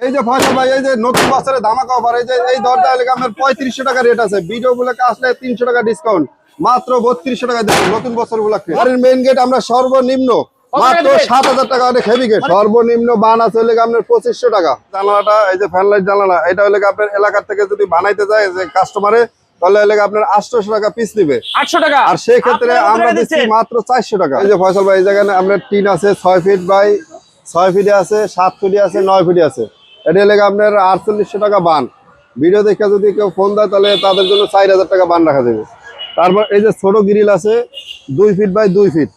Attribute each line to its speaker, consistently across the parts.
Speaker 1: এই যে ফয়সাল ভাই এই যে নতুন বছরের ধামাকা অফার এই যে এই দরজা হলে আপনার পঁয়ত্রিশশো টাকা রেট আছে। ভিডিও গুলোকে আসলে তিনশো টাকা ডিসকাউন্ট মাত্র বত্রিশশো টাকা দিচ্ছি নতুন বছর গুলাকে বাড়ির মেইন গেট আমরা সর্বনিম্ন মাত্র সাত হাজার টাকা অনেক হেভি গেট সর্বনিম্ন বান আছে হলে আপনার পঁচিশশো টাকা। জানালাটা এই যে জানালা এটা হলে আপনার এলাকার থেকে যদি বানাইতে যায় যে কাস্টমারে তাহলে হলে আপনার আটশোশো টাকা পিস নিবে।
Speaker 2: আটশো টাকা?
Speaker 1: আর সেই ক্ষেত্রে আমরা দিচ্ছি মাত্র চারশো টাকা। এই যে ফয়সাল ভাই এই জায়গায় আপনার টিন আছে ছয় ফিট বাই ছয় ফিটে আছে সাত ফিটে আছে নয় ফিটে আছে। এটা লেগে আপনার আটচল্লিশশো টাকা বান। ভিডিও দেখে যদি কেউ ফোন দেয় তাহলে তাদের জন্য চার হাজার টাকা বান রাখা যাবে। তারপর এই যে ছোট গ্রিল আছে দুই ফিট বাই দুই ফিট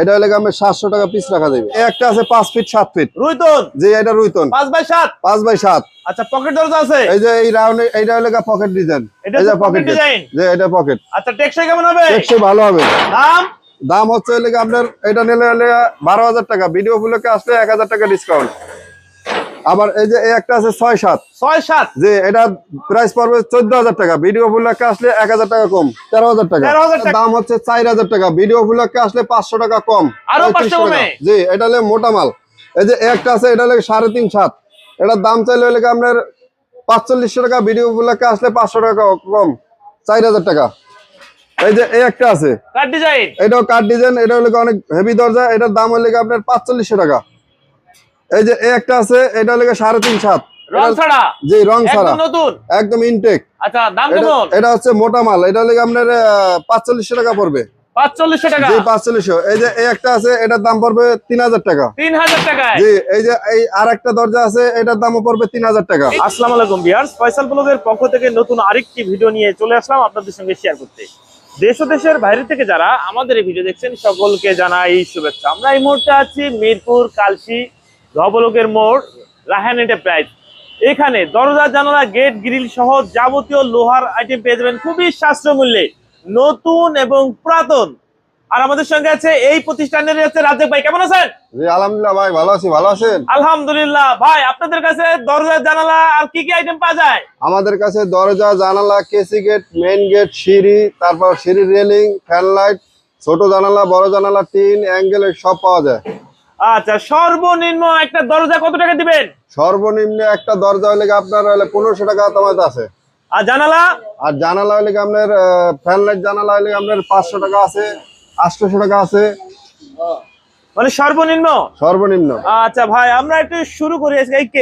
Speaker 1: এটা লেগে আপনার সাতশো টাকা পিস রাখা যাবে। একটা আছে পাঁচ ফিট সাত ফিট
Speaker 2: রুইতন?
Speaker 1: যে এটা রুইতন।
Speaker 2: পাঁচ বাই সাত?
Speaker 1: পাঁচ বাই সাত।
Speaker 2: আচ্ছা পকেট দরজা আছে?
Speaker 1: এই যে এই রাউন্ডে এইটা হলে পকেট ডিজাইন
Speaker 2: এটা
Speaker 1: পকেট
Speaker 2: ডিজাইন
Speaker 1: যে এটা পকেট
Speaker 2: আচ্ছা টেকসই কেমন হবে?
Speaker 1: টেকসই ভালো হবে।
Speaker 2: দাম?
Speaker 1: দাম হচ্ছে হলে আপনার এটা নিলে হলে বারো হাজার টাকা। ভিডিও গুলোকে আসলে এক হাজার টাকা ডিসকাউন্ট আবার এই যে একটা আছে ছয় সাত।
Speaker 2: ছয় সাত।
Speaker 1: যে এটা প্রাইস পড়বে চোদ্দ হাজার টাকা। ভিডিও গুলোকে আসলে এক হাজার টাকা কম তেরো হাজার টাকা। দাম হচ্ছে চার হাজার টাকা। ভিডিও গুলোকে আসলে পাঁচশো টাকা কম
Speaker 2: আরও 500
Speaker 1: পঁয়ত্রিশশো টাকা।
Speaker 2: কমে?
Speaker 1: জি এটা হলে মোটা মাল। এই যে একটা আছে এটা হলে সাড়ে তিন সাত। এটার দাম চাইলে হলে আপনার পাঁচচল্লিশশো টাকা। ভিডিও গুলোকে আসলে পাঁচশো টাকা কম চার হাজার টাকা। এই যে এই একটা আছে।
Speaker 2: কার ডিজাইন
Speaker 1: এটাও কাঠ ডিজাইন এটা হলে অনেক হেভি দরজা। এটার দাম হলে আপনার পাঁচচল্লিশশো টাকা। এই যে একটা আছে এটা হলে গিয়ে সাড়ে তিন সাত।
Speaker 2: রং ছাড়া?
Speaker 1: জি রং ছাড়া।
Speaker 2: নতুন?
Speaker 1: একদম ইনটেক
Speaker 2: আচ্ছা দাম কেমন?
Speaker 1: এটা হচ্ছে মোটা মাল। এটা আপনার পাঁচচল্লিশশো টাকা পড়বে।
Speaker 2: পাঁচচল্লিশশো টাকা?
Speaker 1: জি পাঁচচল্লিশশো। এই যে এই একটা আছে এটার দাম পড়বে তিন হাজার টাকা।
Speaker 2: তিন হাজার টাকায়?
Speaker 1: জি এই যে এই আর একটা দরজা আছে এটার দামও পড়বে তিন হাজার টাকা।
Speaker 2: আসসালামু আলাইকুম বিয়ার্স ফয়সাল ব্লগের পক্ষ থেকে নতুন আরেকটি ভিডিও নিয়ে চলে আসলাম আপনাদের সঙ্গে শেয়ার করতে। দেশ ও দেশের বাইরে থেকে যারা আমাদের এই ভিডিও দেখছেন সকলকে জানাই শুভেচ্ছা। আমরা এই মুহূর্তে আছি মিরপুর কালসি ধবলকের মোড় রাহান এন্টারপ্রাইজ। এখানে দরজা জানালা গেট গ্রিল সহ যাবতীয় লোহার আইটেম পেয়ে যাবেন খুবই সাশ্রয় মূল্যে। নতুন এবং পুরাতন। আর আমাদের সঙ্গে আছে এই প্রতিষ্ঠানের আছে রাজ্জাক ভাই। কেমন আছেন?
Speaker 1: জি আলহামদুলিল্লাহ ভাই ভালো আছি ভালো আছেন?
Speaker 2: আলহামদুলিল্লাহ। ভাই আপনাদের কাছে দরজা জানালা আর কি কি আইটেম পাওয়া যায়?
Speaker 1: আমাদের কাছে দরজা জানালা কেসি গেট মেইন গেট সিঁড়ি তারপর সিঁড়ির রেলিং ফ্যান লাইট ছোট জানালা বড় জানালা টিন অ্যাঙ্গেল সব পাওয়া যায়।
Speaker 2: আচ্ছা সর্বনিম্ন একটা দরজা কত টাকা দিবেন?
Speaker 1: সর্বনিম্ন একটা দরজা হলে আপনার হলে পনেরোশো টাকা তোমার আছে?
Speaker 2: আর জানালা?
Speaker 1: আর জানালা হলে আপনার ফ্যান লাইট জানালা হলে আপনার পাঁচশো টাকা আছে আটশোশো টাকা আছে?
Speaker 2: মানে সর্বনিম্ন?
Speaker 1: সর্বনিম্ন।
Speaker 2: আচ্ছা ভাই আমরা একটু শুরু করি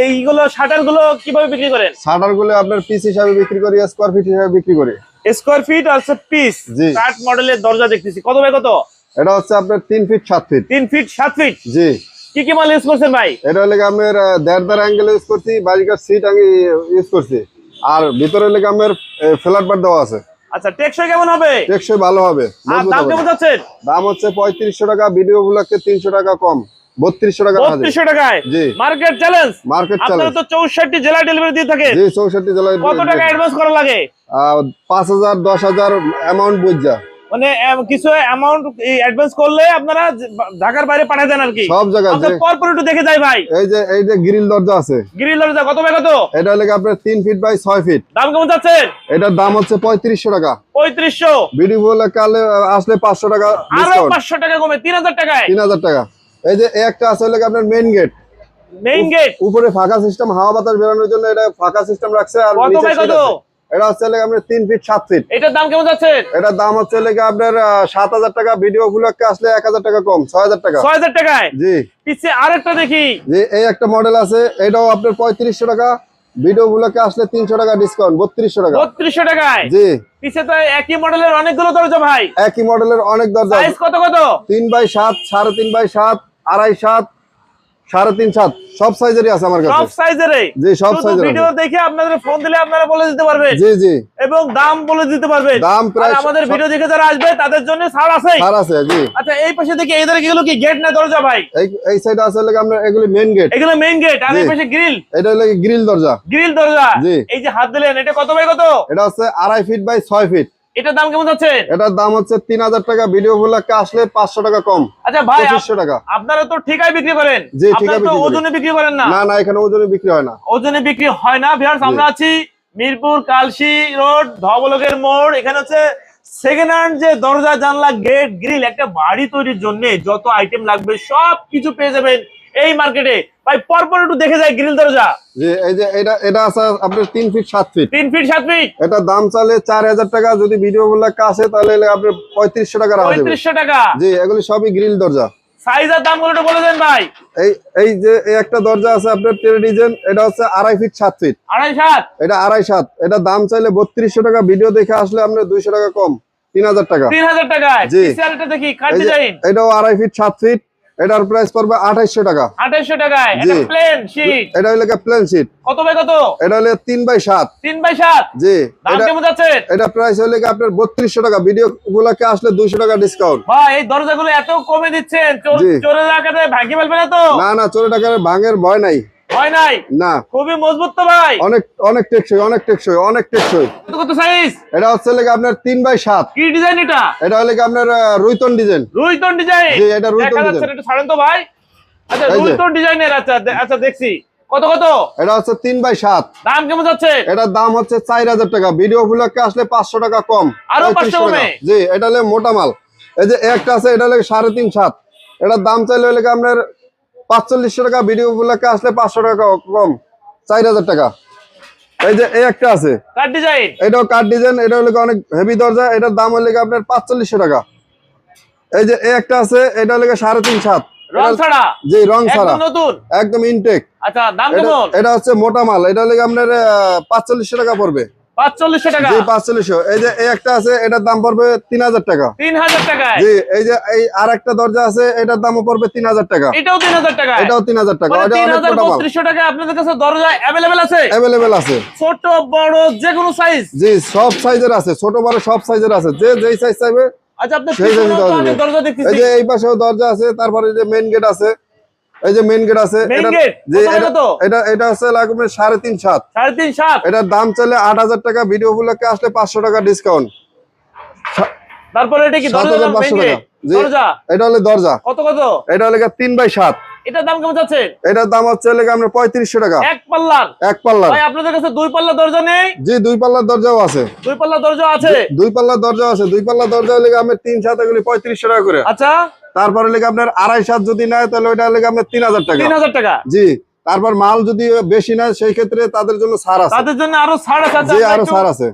Speaker 2: এইগুলো শাটারগুলো কীভাবে বিক্রি করেন?
Speaker 1: শাটারগুলো আপনার পিস হিসাবে বিক্রি করি স্কোয়ার ফিট হিসাবে বিক্রি করি।
Speaker 2: স্কোয়ার ফিট আর পিস। কাঠ মডেলের দরজা দেখতেছি। কত ভাই কত?
Speaker 1: এটা হচ্ছে আপনার তিন ফিট সাত ফিট
Speaker 2: তিন ফিট সাত ফিট
Speaker 1: জি।
Speaker 2: কি কি মাল ইউজ করছেন ভাই?
Speaker 1: এটা হলে আপনার দেড় দেড় অ্যাঙ্গেল ইউজ করছি বাড়িকার সিট আমি ইউজ করছি। আর ভিতরে হলে গিয়ে ফ্ল্যাট বার দেওয়া আছে।
Speaker 2: আচ্ছা টেকসই কেমন হবে?
Speaker 1: টেকসই ভালো হবে
Speaker 2: আর দাম কেমন যাচ্ছেন?
Speaker 1: দাম হচ্ছে পঁয়ত্রিশশো টাকা ভিডিও গুলোকে তিনশো টাকা কম বত্রিশশো টাকা রাখা যাবে।
Speaker 2: বত্রিশশো টাকায়?
Speaker 1: জি।
Speaker 2: মার্কেট চ্যালেঞ্জ
Speaker 1: মার্কেট
Speaker 2: আপনারা
Speaker 1: চ্যালেঞ্জ
Speaker 2: তো জেলা ডেলিভারি দিয়ে থাকেন।
Speaker 1: জি চৌষট্টি জেলায়
Speaker 2: কত টাকা অ্যাডভান্স করা লাগে?
Speaker 1: আহ, পাঁচ হাজার দশ হাজার অ্যামাউন্ট বুঝা
Speaker 2: মানে কিছু অ্যামাউন্ট অ্যাডভান্স করলে আপনারা ঢাকার বাইরে পাঠিয়ে দেন আর কি।
Speaker 1: সব জায়গায়
Speaker 2: পরপর একটু দেখে যাই ভাই।
Speaker 1: এই যে এই যে গ্রিল দরজা আছে।
Speaker 2: গ্রিল দরজা কত ভাই কত?
Speaker 1: এটা হলে আপনার তিন ফিট বাই ছয় ফিট
Speaker 2: দাম কেমন যাচ্ছেন
Speaker 1: এটার দাম হচ্ছে পঁয়ত্রিশশো টাকা।
Speaker 2: পঁয়ত্রিশশো।
Speaker 1: ভিডিও গুলো কালে আসলে পাঁচশো টাকা
Speaker 2: আরও
Speaker 1: ডিসকাউন্ট
Speaker 2: পাঁচশো টাকা কমে তিন হাজার টাকায়।
Speaker 1: তিন হাজার টাকা। এই যে একটা আছে হলে আপনার মেইন গেট
Speaker 2: মেইন গেট
Speaker 1: উপরে ফাঁকা সিস্টেম হাওয়া বাতাস বেরোনোর জন্য এটা ফাঁকা সিস্টেম রাখছে আর
Speaker 2: কত
Speaker 1: নিচে এটা হচ্ছে আপনার তিন ফিট সাত ফিট
Speaker 2: এটার দাম কেমন যাচ্ছে?
Speaker 1: এটার দাম হচ্ছে আপনার সাত হাজার টাকা। ভিডিও গুলোকে আসলে এক হাজার টাকা কম ছয় হাজার টাকা।
Speaker 2: ছয় হাজার টাকায়?
Speaker 1: জি।
Speaker 2: পিছিয়ে আরেকটা দেখি।
Speaker 1: যে এই একটা মডেল আছে এটাও আপনার পঁয়ত্রিশশো টাকা। ভিডিও গুলোকে আসলে তিনশো টাকা ডিসকাউন্ট বত্রিশশো টাকা।
Speaker 2: বত্রিশশো টাকায়?
Speaker 1: জি।
Speaker 2: পিছিয়ে তো একই মডেলের অনেকগুলো দরজা ভাই।
Speaker 1: একই মডেলের অনেক দরজা।
Speaker 2: কত কত?
Speaker 1: তিন বাই সাত সাড়ে তিন বাই সাত আড়াই সাত সাড়ে তিন সাত সব সাইজেরই আছে আমার
Speaker 2: সব সাইজেরই
Speaker 1: জি সব সাইজের
Speaker 2: ভিডিও দেখে আপনাদের ফোন দিলে আপনারা বলে দিতে পারবেন।
Speaker 1: জি জি।
Speaker 2: এবং দাম বলে দিতে পারবেন।
Speaker 1: দাম প্রায়
Speaker 2: আমাদের ভিডিও দেখে যারা আসবে তাদের জন্য ছাড় আছে।
Speaker 1: ছাড় আছে জি।
Speaker 2: আচ্ছা এই পাশে দেখি এগুলো কি গেট না দরজা ভাই?
Speaker 1: এই এই সাইড আছে এগুলি মেইন গেট
Speaker 2: এগুলো মেইন গেট আর এই পাশে গ্রিল
Speaker 1: এটা হলে গ্রিল দরজা।
Speaker 2: গ্রিল দরজা।
Speaker 1: জি।
Speaker 2: এই যে হাত দিলেন এটা কত ভাই কত?
Speaker 1: এটা হচ্ছে আড়াই ফিট বাই ছয় ফিট
Speaker 2: এটার দাম কেমন যাচ্ছে?
Speaker 1: এটার দাম হচ্ছে তিন হাজার টাকা। ভিডিও গুলোকে আসলে পাঁচশো টাকা কম।
Speaker 2: আচ্ছা ভাই
Speaker 1: পঁচিশশো টাকা।
Speaker 2: আপনারা তো ঠিকাই বিক্রি করেন।
Speaker 1: জি, ঠিকায়।
Speaker 2: ওজনে বিক্রি করেন না।
Speaker 1: না না এখানে ওজনে বিক্রি হয় না।
Speaker 2: ওজনে বিক্রি হয় না ভিউয়ার্স আমরা আছি মিরপুর কালসি রোড ধবলকের মোড়। এখানে হচ্ছে সেকেন্ড হ্যান্ড যে দরজা জানলা গেট গ্রিল একটা বাড়ি তৈরির জন্য যত আইটেম লাগবে সব কিছু পেয়ে যাবেন এই মার্কেটে ভাই পরপর একটু দেখে যায় গ্রিল দরজা।
Speaker 1: যে এই যে এটা এটা আছে আপনার তিন ফিট সাত ফিট
Speaker 2: তিন ফিট সাত ফিট
Speaker 1: এটা দাম চালে চার হাজার টাকা যদি ভিডিও গুলা কাছে তাহলে আপনার পঁয়ত্রিশশো টাকা রাখা যাবে।
Speaker 2: পঁয়ত্রিশশো টাকা?
Speaker 1: জি এগুলি সবই গ্রিল দরজা।
Speaker 2: সাইজ আর দাম একটু বলে দেন ভাই।
Speaker 1: এই এই যে এই একটা দরজা আছে আপনার টেরে ডিজাইন এটা হচ্ছে আড়াই ফিট সাত ফিট
Speaker 2: আড়াই সাত?
Speaker 1: এটা আড়াই সাত। এটা দাম চাইলে বত্রিশশো টাকা ভিডিও দেখে আসলে আপনার দুইশো টাকা কম। তিন হাজার টাকা।
Speaker 2: তিন হাজার টাকায়।
Speaker 1: জি।
Speaker 2: পিসিআরটা দেখি কাট ডিজাইন
Speaker 1: এটাও আড়াই ফিট সাত ফিট এটার প্রাইস পড়বে 2800 টাকা।
Speaker 2: 2800 টাকায়। এটা প্লেন শীট
Speaker 1: এটা হলো প্লেন শিট
Speaker 2: কত বাই কত?
Speaker 1: এটা হলো তিন বাই সাত।
Speaker 2: তিন বাই সাত?
Speaker 1: জি।
Speaker 2: দাম কেমন যাচ্ছে?
Speaker 1: এটা প্রাইস হলে কি আপনার বত্রিশশো টাকা। ভিডিও গুলাকে আসলে দুইশো টাকা ডিসকাউন্ট
Speaker 2: ভাই এই দরজাগুলো এত কমে দিচ্ছেন। চোর-। চোরের আকারে ভাঙি ফেলবে না তো?
Speaker 1: না না চোরে টাকার ভাঙের ভয় নাই।
Speaker 2: হয় নাই?
Speaker 1: না।
Speaker 2: খুবই মজবুত তো ভাই।
Speaker 1: অনেক অনেক টেকসই অনেক টেকসই অনেক টেকসই।
Speaker 2: কত কত সাইজ
Speaker 1: এটা হচ্ছে লেগে আপনার তিন বাই সাত।
Speaker 2: কি ডিজাইন এটা?
Speaker 1: এটা হলে কি আপনার রুইতন ডিজাইন
Speaker 2: রুইতন ডিজাইন
Speaker 1: জি, এটা রুইতন ডিজাইন।
Speaker 2: না, ছাড়েন তো ভাই। আচ্ছা রুইতন ডিজাইনের আচ্ছা আচ্ছা দেখছি। কত কত?
Speaker 1: এটা হচ্ছে তিন বাই সাত।
Speaker 2: দাম কেমন যাচ্ছে?
Speaker 1: এটার দাম হচ্ছে চার হাজার টাকা। ভিডিও গুলোকে আসলে পাঁচশো টাকা কম।
Speaker 2: আরও
Speaker 1: 35
Speaker 2: 500 কমে?
Speaker 1: জি এটা হলে মোটা মাল। এই যে একটা আছে এটা হলে সাড়ে তিন সাত। এটার দাম চাইলে হলে কি আপনার পাঁচচল্লিশশো টাকা ভিডিও গুলোকে আসলে পাঁচশো টাকা কম চার হাজার টাকা। এই যে এই একটা আছে।
Speaker 2: কাট ডিজাইন
Speaker 1: এটাও কাঠ ডিজাইন এটা হলে অনেক হেভি দরজা এটার দাম হলে আপনার পাঁচচল্লিশশো টাকা। এই যে এই একটা আছে এটা হলে সাড়ে তিন সাত।
Speaker 2: রং
Speaker 1: জি রং ছাড়া।
Speaker 2: একদম
Speaker 1: ইনটেক
Speaker 2: আচ্ছা দাম
Speaker 1: এটা
Speaker 2: কেমন?
Speaker 1: এটা হচ্ছে মোটা মাল এটা হলে আপনার পাঁচচল্লিশশো টাকা পড়বে।
Speaker 2: পাঁচচল্লিশশো টাকা।
Speaker 1: জি পাঁচচল্লিশশো। এই যে এই একটা আছে এটার দাম পড়বে টাকা। জি এই যে এই আর একটা দরজা আছে এটার দামও পড়বে টাকা।
Speaker 2: এটাও টাকা
Speaker 1: এটাও তিন হাজার টাকা। এটা অনেক
Speaker 2: হাজার
Speaker 1: মোটা
Speaker 2: টাকা আপনাদের কাছে দরজা অ্যাভেলেবেল আছে? ছোট বড় যে কোনো সাইজ
Speaker 1: জি সব সাইজের আছে। ছোট বড় সব সাইজের আছে। যে যেই সাইজ চাইবে
Speaker 2: আচ্ছা
Speaker 1: এই যে এই পাশেও দরজা আছে তারপরে যে মেইন গেট আছে এই যে মেইন গেট আছে এটা-? এটা হচ্ছে লাগবে সাড়ে তিন সাত।
Speaker 2: সাড়ে তিন সাত?
Speaker 1: এটার দাম চলে আট হাজার টাকা ভিডিও গুলোকে আসলে পাঁচশো টাকা ডিসকাউন্ট
Speaker 2: তারপরে এটা কি দরজা
Speaker 1: এটা হলে দরজা।
Speaker 2: কত কত?
Speaker 1: এটা হলে তিন বাই সাত।
Speaker 2: এটার দাম কেমন যাচ্ছে
Speaker 1: এটার দাম হচ্ছে হলে গিয়ে আপনার টাকা।
Speaker 2: এক পাল্লার?
Speaker 1: এক পাল্লার।
Speaker 2: ভাই আপনাদের কাছে দুই পাল্লা দরজা নেই?
Speaker 1: জি দুই পাল্লার দরজাও আছে।
Speaker 2: দুই পাল্লা দরজা আছে?
Speaker 1: দুই পাল্লার দরজা আছে। দুই পাল্লা দরজা লেগে আমরা তিন সাত এগুলি পঁয়ত্রিশশো টাকা করে।
Speaker 2: আচ্ছা।
Speaker 1: তারপরে লেগে আপনার আড়াই সাত যদি নেয় তাহলে ওইটা লেগে আপনার তিন হাজার টাকা।
Speaker 2: তিন হাজার টাকা?
Speaker 1: জি। তারপর মাল যদি বেশি নেয় সেই ক্ষেত্রে তাদের জন্য ছাড় আছে।
Speaker 2: তাদের জন্য আরও ছাড় আছে আচ্ছা,
Speaker 1: জি
Speaker 2: আরও
Speaker 1: ছাড় আছে।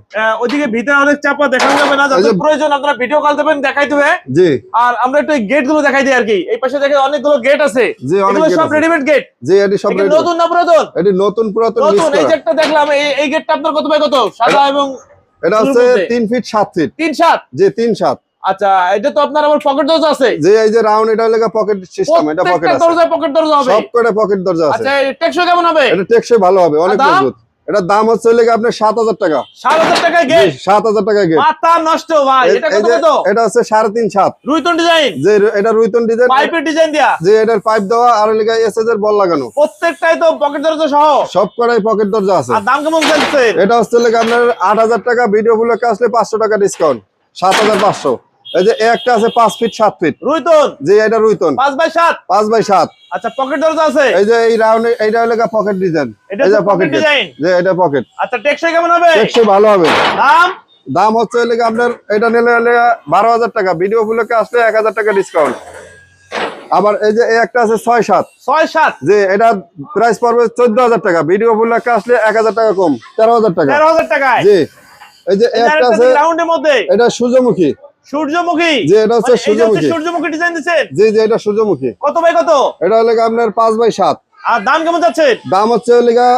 Speaker 2: ওইদিকে ভিতরে অনেক চাপা দেখানো যাবে না যাদের প্রয়োজন আপনারা ভিডিও কল দেবেন দেখাই দেবে।
Speaker 1: জি।
Speaker 2: আর আমরা একটু গেটগুলো দেখাই দিই আর কি। এই পাশে দেখে অনেকগুলো গেট আছে।
Speaker 1: জি
Speaker 2: সব রেডিমেড গেট
Speaker 1: জি এটি সব।
Speaker 2: নতুন না পুরাতন?
Speaker 1: এটি নতুন পুরাতন
Speaker 2: নতুন এই একটা দেখলাম এই এই গেটটা আপনার কত বাই কত? সাদা এবং
Speaker 1: এটা হচ্ছে
Speaker 2: শুরুর মধ্যে।
Speaker 1: তিন ফিট সাত ফিট
Speaker 2: তিন সাত?
Speaker 1: জি তিন সাত।
Speaker 2: আচ্ছা এটা তো আপনার আবার পকেট দরজা আছে।
Speaker 1: যে এই যে রাউন্ড এটা লেগে পকেট সিস্টেম এটা পকেট আছে।
Speaker 2: দরজায় পকেট দরজা হবে।
Speaker 1: সব পকেট দরজা আছে।
Speaker 2: আচ্ছা টেকসই কেমন হবে?
Speaker 1: এটা টেকসই ভালো হবে অনেক? মজবুত। এটার দাম হচ্ছে লেগে আপনার সাত হাজার টাকা।
Speaker 2: সাত হাজার টাকায় গেট
Speaker 1: সাত হাজার টাকা গেট
Speaker 2: মাথা নষ্ট ভাই। এটা কত কত?
Speaker 1: এটা হচ্ছে সাড়ে তিন সাত।
Speaker 2: রুইতন ডিজাইন
Speaker 1: যে এটা রুইতন ডিজাইন
Speaker 2: পাইপের ডিজাইন দিয়া?
Speaker 1: যে এটার পাইপ দেওয়া আর লেগে এসএস এর বল লাগানো।
Speaker 2: প্রত্যেকটাই তো পকেট দরজা সহ।
Speaker 1: সব করাই পকেট দরজা আছে।
Speaker 2: আর দাম কেমন চলছে
Speaker 1: এটা হচ্ছে লেগে আপনার আট হাজার টাকা ভিডিও গুলোকে আসলে পাঁচশো টাকা ডিসকাউন্ট সাত হাজার পাঁচশো। এই যে একটা আছে পাঁচ ফিট সাত ফিট
Speaker 2: রুইতন?
Speaker 1: যে এটা রুইতন।
Speaker 2: পাঁচ বাই সাত?
Speaker 1: পাঁচ বাই সাত।
Speaker 2: আচ্ছা পকেট দরজা আছে?
Speaker 1: এই যে এই রাউন্ড এইটা হলো পকেট ডিজাইন
Speaker 2: এটা
Speaker 1: যে পকেট
Speaker 2: design?
Speaker 1: যে এটা পকেট
Speaker 2: আচ্ছা টেকসই কেমন হবে?
Speaker 1: টেকসই ভালো হবে।
Speaker 2: দাম?
Speaker 1: দাম হচ্ছে লেগে আপনার এটা নিলে হলে বারো হাজার টাকা। ভিডিও গুলোকে আসলে এক হাজার টাকা ডিসকাউন্ট আবার এই যে একটা আছে ছয় সাত।
Speaker 2: ছয় সাত?
Speaker 1: যে এটা প্রাইস পড়বে চোদ্দ হাজার টাকা। ভিডিও গুলোকে আসলে এক হাজার টাকা কম। তেরো হাজার টাকা।
Speaker 2: তেরো হাজার টাকায়?
Speaker 1: জি। এই যে একটা আছে
Speaker 2: রাউন্ডের মধ্যে।
Speaker 1: এটা সূর্যমুখী।
Speaker 2: সূর্যমুখী।
Speaker 1: যে এটা হচ্ছে
Speaker 2: এই যে হচ্ছে
Speaker 1: সূর্যমুখী।
Speaker 2: সূর্যমুখী ডিজাইন দিচ্ছেন?
Speaker 1: জি জি এটা সূর্যমুখী।
Speaker 2: কত বাই কত?
Speaker 1: এটা হলে আপনার পাঁচ বাই সাত।
Speaker 2: আর দাম কেমন যাচ্ছে?
Speaker 1: দাম হচ্ছে লেগা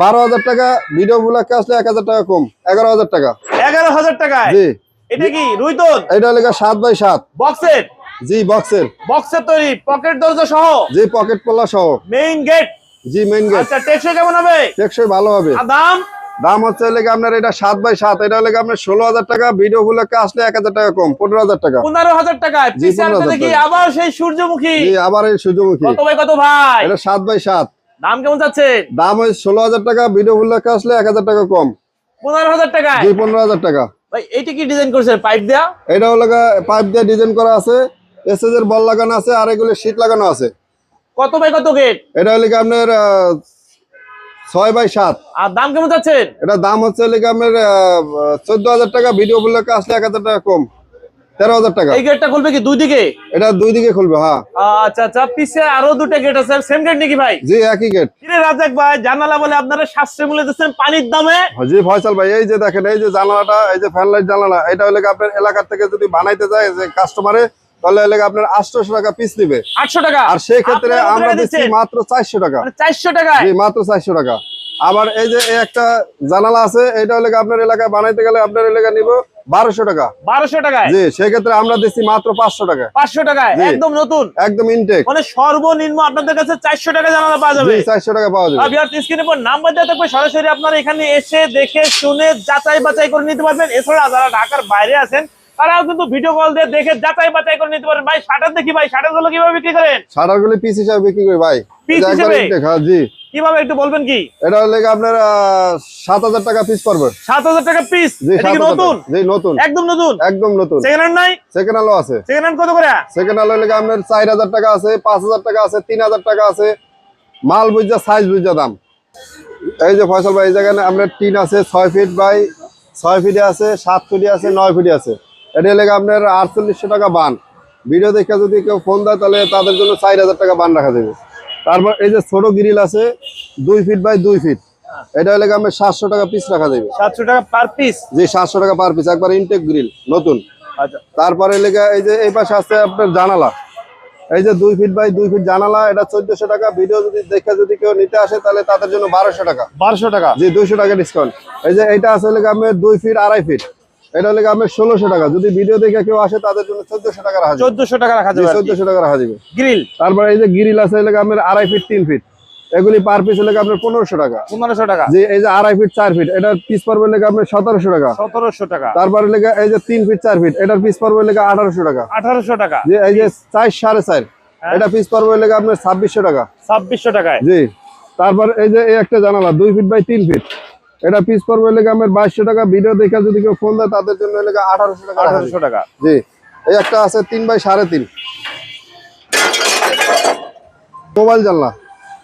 Speaker 1: বারো হাজার টাকা ভিডিও গুলোকে আসলে এক হাজার টাকা কম এগারো হাজার টাকা।
Speaker 2: এগারো হাজার টাকায়?
Speaker 1: জি।
Speaker 2: এটা কি রুইতন
Speaker 1: এটা সাত বাই সাত।
Speaker 2: বক্সের?
Speaker 1: জি বক্সের।
Speaker 2: বক্সের তৈরি পকেট দরজা সহ?
Speaker 1: জি পকেট পল্লা সহ।
Speaker 2: মেইন গেট
Speaker 1: জি মেইন গেট
Speaker 2: আচ্ছা টেকসই কেমন হবে?
Speaker 1: টেকসই ভালো হবে।
Speaker 2: আর দাম?
Speaker 1: দাম হচ্ছে লেগে আপনার এটা সাত বাই সাত এটা লেগে আপনার ষোলো হাজার টাকা ভিডিও গুলোকে আসলে এক হাজার টাকা কম পনেরো হাজার টাকা।
Speaker 2: পনেরো হাজার
Speaker 1: 15,000
Speaker 2: দেখি
Speaker 1: টাকা।
Speaker 2: আবার সেই সূর্যমুখী।
Speaker 1: আবার এই সূর্যমুখী।
Speaker 2: কত বাই কত ভাই?
Speaker 1: এটা সাত বাই সাত।
Speaker 2: দাম কেমন যাচ্ছে?
Speaker 1: দাম ওই ষোলো হাজার টাকা ভিডিও গুলোকে আসলে এক হাজার টাকা কম।
Speaker 2: পনেরো হাজার টাকা
Speaker 1: জি পনেরো হাজার টাকা।
Speaker 2: ভাই এইটা কি ডিজাইন করছে? পাইপ দেয়া?
Speaker 1: এটা হলো পাইপ দিয়ে ডিজাইন করা আছে। এসএস এর বল লাগানো আছে আর এগুলো শীট লাগানো আছে।
Speaker 2: কত বাই কত গেট
Speaker 1: এটা হলে কি আপনার ছয় বাই সাত।
Speaker 2: আর দাম কেমন যাচ্ছে
Speaker 1: এটা দাম হচ্ছে হলে চোদ্দ হাজার টাকা ভিডিও গুলোকে আসলে এক হাজার টাকা কম। তেরো হাজার টাকা।
Speaker 2: এই গেটটা খুলবে কি দুই দিকে?
Speaker 1: এটা দুই দিকে খুলবে হ্যাঁ।
Speaker 2: আচ্ছা আচ্ছা পিছে আরও দুটো গেট আছে সেম গেট নাকি ভাই?
Speaker 1: জি একই গেট
Speaker 2: কিরে রাজাক ভাই জানালা বলে আপনারা সাশ্রয় মূল্যে দিচ্ছেন পানির দামে?
Speaker 1: জি ফয়সাল ভাই এই যে দেখেন এই যে জানালাটা এই যে ফ্যান লাইট জানালা এটা হলে আপনার এলাকার থেকে যদি বানাইতে যায় যে কাস্টমারে তাহলে হলে আপনার আটশোশো টাকা পিস দিবে।
Speaker 2: আটশো টাকা?
Speaker 1: আর সেই ক্ষেত্রে আমরা দিচ্ছি মাত্র চারশো টাকা।
Speaker 2: মানে চারশো টাকায়?
Speaker 1: জি মাত্র চারশো টাকা। আবার এই যে একটা জানালা আছে এটা হলে আপনার এলাকায় বানাইতে গেলে আপনার এলাকা নিব বারোশো টাকা।
Speaker 2: বারোশো টাকায়?
Speaker 1: জি সেক্ষেত্রে আমরা দিচ্ছি মাত্র পাঁচশো টাকা।
Speaker 2: পাঁচশো টাকায়? একদম নতুন?
Speaker 1: একদম ইনটেক
Speaker 2: মানে সর্বনিম্ন আপনাদের কাছে চারশো টাকা জানালা পাওয়া যাবে?
Speaker 1: চারশো টাকা পাওয়া যাবে।
Speaker 2: বিহার স্ক্রিনে পর নাম্বার দেওয়া থাকবে। সরাসরি আপনারা এখানে এসে দেখে শুনে যাচাই বাছাই করে নিতে পারবেন। এছাড়া যারা ঢাকার বাইরে আছেন তারাও কিন্তু ভিডিও কল দিয়ে দেখে যাচাই বাছাই করে নিতে পারেন। ভাই শাটার দেখি ভাই শাটারগুলো কীভাবে বিক্রি করেন?
Speaker 1: শাটার গুলি পিস হিসাবে বিক্রি করি ভাই। একবার
Speaker 2: হিসেবে?
Speaker 1: হ্যাঁ, জি।
Speaker 2: কীভাবে একটু বলবেন কি?
Speaker 1: এটা হলে কি আপনার সাত হাজার টাকা পিস পড়বে।
Speaker 2: সাত হাজার টাকা পিস এটা কি নতুন?
Speaker 1: জি নতুন।
Speaker 2: একদম নতুন?
Speaker 1: একদম নতুন।
Speaker 2: সেকেন্ড হ্যান্ড নাই?
Speaker 1: সেকেন্ড হ্যান্ডও আছে।
Speaker 2: সেকেন্ড হ্যান্ড কত করে?
Speaker 1: সেকেন্ড হ্যান্ড হলে আপনার চার হাজার টাকা আছে পাঁচ হাজার টাকা আছে তিন হাজার টাকা আছে। মাল বুঝা সাইজ বুঝা দাম। এই যে ফয়সাল ভাই এই জায়গায় আপনার টিন আছে ছয় ফিট বাই ছয় ফিটে আছে সাত ফিটে আছে নয় ফিটে আছে। এটা কি আপনার আটচল্লিশশো টাকা বান। ভিডিও দেখে যদি কেউ ফোন দেয় তাহলে তাদের জন্য চার হাজার টাকা বান রাখা যাবে। তারপর এই যে ছোট গ্রিল আছে দুই ফিট বাই দুই ফিট এটা হলে কি আপনার সাতশো টাকা পিস রাখা যাবে।
Speaker 2: সাতশো টাকা পার পিস
Speaker 1: জি সাতশো টাকা পার পিস একবার ইনটেক গ্রিল নতুন।
Speaker 2: আচ্ছা।
Speaker 1: তারপরে লেগে এই যে এই পাশে আছে আপনার জানালা। এই যে দুই ফিট বাই দুই ফিট জানালা এটা চোদ্দশো টাকা। ভিডিও যদি দেখে যদি কেউ নিতে আসে তাহলে তাদের জন্য বারোশো টাকা।
Speaker 2: বারোশো টাকা?
Speaker 1: জি দুইশো টাকা ডিসকাউন্ট এই যে এটা আছে লেগে আপনার দুই ফিট আড়াই ফিট এটা লেগে আপনার ষোলোশো টাকা। যদি ভিডিও দেখে কেউ আসে তাদের জন্য চোদ্দশো টাকা রাখা
Speaker 2: চোদ্দশো টাকা রাখা যাবে
Speaker 1: চোদ্দশো টাকা রাখা যাবে।
Speaker 2: গ্রিল
Speaker 1: তারপরে এই যে গিরিল আছে লেগে আপনার আড়াই ফিট তিন ফিট এগুলি পার পিস লেগে আপনার পনেরোশো টাকা।
Speaker 2: পনেরোশো টাকা।
Speaker 1: যে এই যে আড়াই ফিট চার ফিট এটার পিস পড়বে লেগে আপনার সতেরোশো টাকা।
Speaker 2: সতেরোশো টাকা।
Speaker 1: তারপরে লেগে এই যে তিন ফিট চার ফিট এটার পিস পড়বে লেগে আঠারোশো টাকা।
Speaker 2: আঠারোশো টাকা।
Speaker 1: যে এই যে চার সাড়ে চার
Speaker 2: হ্যাঁ।
Speaker 1: এটা পিস পড়বে লেগে আপনার ছাব্বিশশো টাকা।
Speaker 2: ছাব্বিশশো টাকায়।
Speaker 1: জি তারপর এই যে এই একটা জানালা দুই ফিট বাই তিন ফিট এটা পিস পড়বে লেগে আমার বাইশশো টাকা ভিডিও দেখে যদি কেউ ফোন দেয় তাদের জন্য লেগে আঠারোশো টাকা
Speaker 2: আঠারোশো টাকা।
Speaker 1: জি এই একটা আছে তিন বাই সাড়ে তিন। মোবাইল জানলা।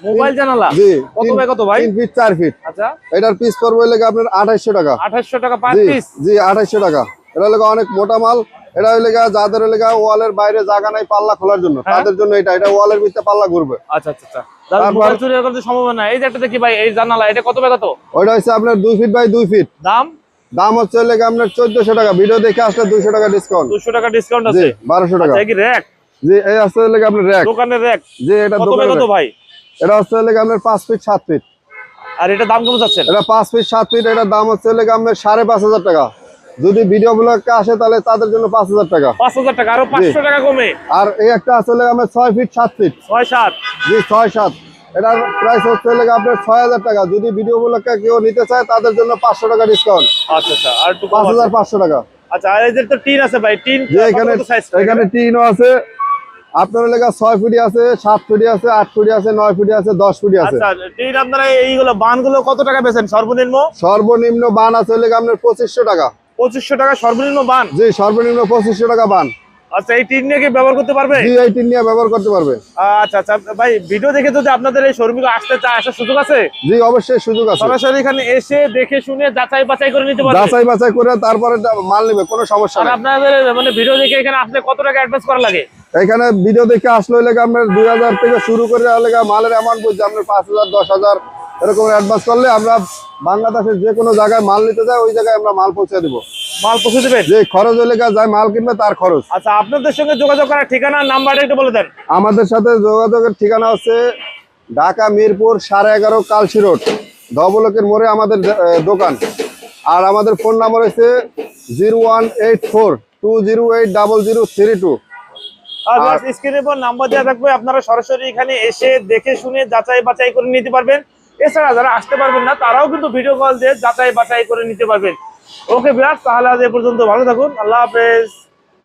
Speaker 2: মোবাইল জানালা?
Speaker 1: জি
Speaker 2: কত
Speaker 1: ভাই
Speaker 2: বাই কত ভাই?
Speaker 1: ফিট চার ফিট
Speaker 2: আচ্ছা।
Speaker 1: এটার পিস পড়বে লেগে আপনার আঠাইশশো টাকা।
Speaker 2: আঠাশশো টাকা পার
Speaker 1: জি
Speaker 2: পিস
Speaker 1: জি আঠাইশশো টাকা। এটা লেগে অনেক মোটা মাল। এটা হলে যাদের লেগে ওয়ালের বাইরে জায়গা নাই পাল্লা খোলার জন্য।
Speaker 2: হ্যাঁ।
Speaker 1: তাদের জন্য এটা এটা ওয়ালের ভিতরে পাল্লা ঘুরবে।
Speaker 2: আচ্ছা আচ্ছা দাম?
Speaker 1: দাম হচ্ছে আপনার চোদ্দশো টাকা। ভিডিও দেখে আসলে দুইশো টাকা ডিসকাউন্ট
Speaker 2: দুশো টাকা ডিসকাউন্ট আছে?
Speaker 1: বারোশো টাকা।
Speaker 2: আচ্ছা এই কি র্যাক
Speaker 1: জি এই আসছে লেগে আপনার র্যাক
Speaker 2: দোকানের র্যাক
Speaker 1: যে এটা
Speaker 2: কত কত ভাই?
Speaker 1: এটা লেগে আপনার ফিট ফিট।
Speaker 2: আর এটা দাম কেমন যাচ্ছেন
Speaker 1: এটা ফিট ফিট দাম হচ্ছে লেগে আপনার হাজার টাকা। যদি ভিডিও ব্লগকে আসে তাহলে তাদের জন্য পাঁচ হাজার টাকা।
Speaker 2: পাঁচ হাজার টাকা আরও পাঁচশো টাকা কমে।
Speaker 1: আর এই একটা আছে লেগে আপনার ছয় ফিট সাত ফিট
Speaker 2: ছয় সাত।
Speaker 1: জি ছয় সাত। এটার প্রাইস হচ্ছে লেগে আপনার ছয় হাজার টাকা। যদি ভিডিও ব্লগকে কেউ নিতে চায় তাদের জন্য পাঁচশো টাকা ডিসকাউন্ট
Speaker 2: আচ্ছা আচ্ছা আর
Speaker 1: পাঁচ। হাজার পাঁচশো টাকা।
Speaker 2: আচ্ছা আর যে তো টিন আছে ভাই টিন
Speaker 1: এখানে এখানে টিনও আছে। আপনার লেখা ছয় ফুটি আছে সাত ফুটি আছে আট ফুটি আছে নয় ফুটি আছে দশ ফুটি আছে।
Speaker 2: আচ্ছা আপনারা এইগুলো বানগুলো কত টাকা বেচেন? সর্বনিম্ন?
Speaker 1: সর্বনিম্ন বান আছে লেখা আপনার পঁচিশশো টাকা।
Speaker 2: পঁচিশশো টাকা সর্বনিম্ন বান।
Speaker 1: জি সর্বনিম্ন পঁচিশশো টাকা বান।
Speaker 2: আচ্ছা এই টিন নিয়ে কি ব্যবহার করতে পারবে?
Speaker 1: জি এই টিন নিয়ে ব্যবহার করতে পারবে।
Speaker 2: আচ্ছা আচ্ছা ভাই ভিডিও দেখে যদি আপনাদের এই শোরুমে আসতে চায় আসার সুযোগ আছে?
Speaker 1: জি অবশ্যই সুযোগ আছে।
Speaker 2: সরাসরি এখানে এসে দেখে শুনে যাচাই বাছাই করে নিতে পারবে।
Speaker 1: যাচাই বাছাই করে তারপরে মাল নেবে কোনো সমস্যা নেই।
Speaker 2: আপনাদের মানে ভিডিও দেখে এখানে আসলে কত টাকা অ্যাডভান্স করা লাগে?
Speaker 1: এখানে ভিডিও দেখে আসলে লেগে আপনার দুই হাজার থেকে শুরু করে লেগে মালের অ্যামাউন্ট বুঝছে আপনার পাঁচ হাজার দশ হাজার। এরকম অ্যাডভান্স করলে আমরা বাংলাদেশের যে কোনো জায়গায় মাল নিতে যাই ওই জায়গায় আমরা মাল পৌঁছে দিব।
Speaker 2: মাল পৌঁছে দেবেন
Speaker 1: যে খরচ লেগে যায় মাল কিনবে তার খরচ।
Speaker 2: আচ্ছা আপনাদের সঙ্গে যোগাযোগ করার ঠিকানা নাম্বারটা একটু বলে দেন।
Speaker 1: আমাদের সাথে যোগাযোগের ঠিকানা হচ্ছে ঢাকা মিরপুর সাড়ে এগারো কালসি রোড ধবলকের মোড়ে আমাদের দোকান। আর আমাদের ফোন নাম্বার হচ্ছে zero one eight four two zero eight double zero three two.
Speaker 2: স্ক্রিনের পর নাম্বার দেওয়া থাকবে আপনারা সরাসরি এখানে এসে দেখে শুনে যাচাই বাছাই করে নিতে পারবেন। এছাড়া যারা আসতে পারবেন না, তারাও কিন্তু ভিডিও কল দিয়ে যাচাই বাছাই করে নিতে পারবেন। ওকে বিরাট তাহলে আজ এ পর্যন্ত ভালো থাকুন। আল্লাহ হাফেজ।